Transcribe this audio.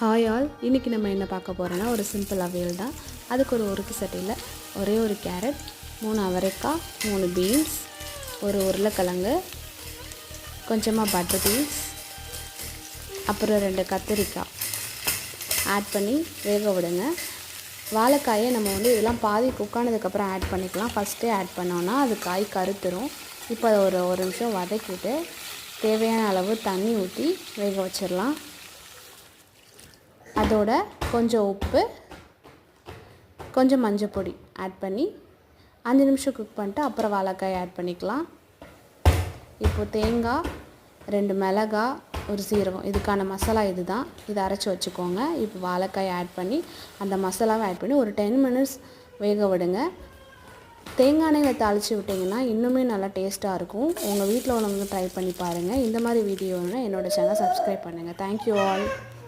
Hi all இன்றைக்கி நம்ம என்ன பார்க்க போகிறோன்னா ஒரு சிம்பிள் அவியல் தான். அதுக்கு ஒரு உருக்கு சட்டியில் ஒரே ஒரு கேரட் மூணு அவரைக்காய் மூணு பீன்ஸ் ஒரு உருளைக்கிழங்கு கொஞ்சமாக பட்டர் பீன்ஸ் அப்புறம் ரெண்டு கத்திரிக்காய். ஆட் பண்ணி வேக விடுங்க. வாழைக்காயை நம்ம வந்து இதெல்லாம் பாதி குக்கானதுக்கப்புறம் ஆட் பண்ணிக்கலாம். ஃபஸ்ட்டே ஆட் பண்ணோன்னா அது காய் கருத்துரும். இப்போ அதை ஒரு ஒரு நிமிஷம் வதக்கிட்டு தேவையான அளவு தண்ணி ஊற்றி வேக வச்சிடலாம். அதோட கொஞ்சம் உப்பு கொஞ்சம் மஞ்சள் பொடி ஆட் பண்ணி அஞ்சு நிமிஷம் குக் பண்ணிட்டு அப்புறம் வாழைக்காய் ஆட் பண்ணிக்கலாம். இப்போ தேங்காய் ரெண்டு மிளகா ஒரு சீரகம். இதுக்கான மசாலா இது தான் இதை அரைச்சி வச்சுக்கோங்க. இப்போ வாழைக்காய் ஆட் பண்ணி அந்த மசாலாவை ஆட் பண்ணி ஒரு டென் மினிட்ஸ் வேக விடுங்க. தேங்காய் எண்ணெயில் தாளித்து விட்டிங்கன்னா இன்னுமே நல்லா டேஸ்ட்டாக இருக்கும். உங்கள் வீட்டில் உள்ளவங்க ட்ரை பண்ணி பாருங்கள் இந்த மாதிரி வீடியோன்னா என்னோடய சேனல் சப்ஸ்கிரைப் பண்ணுங்கள் தேங்க்யூ ஆல்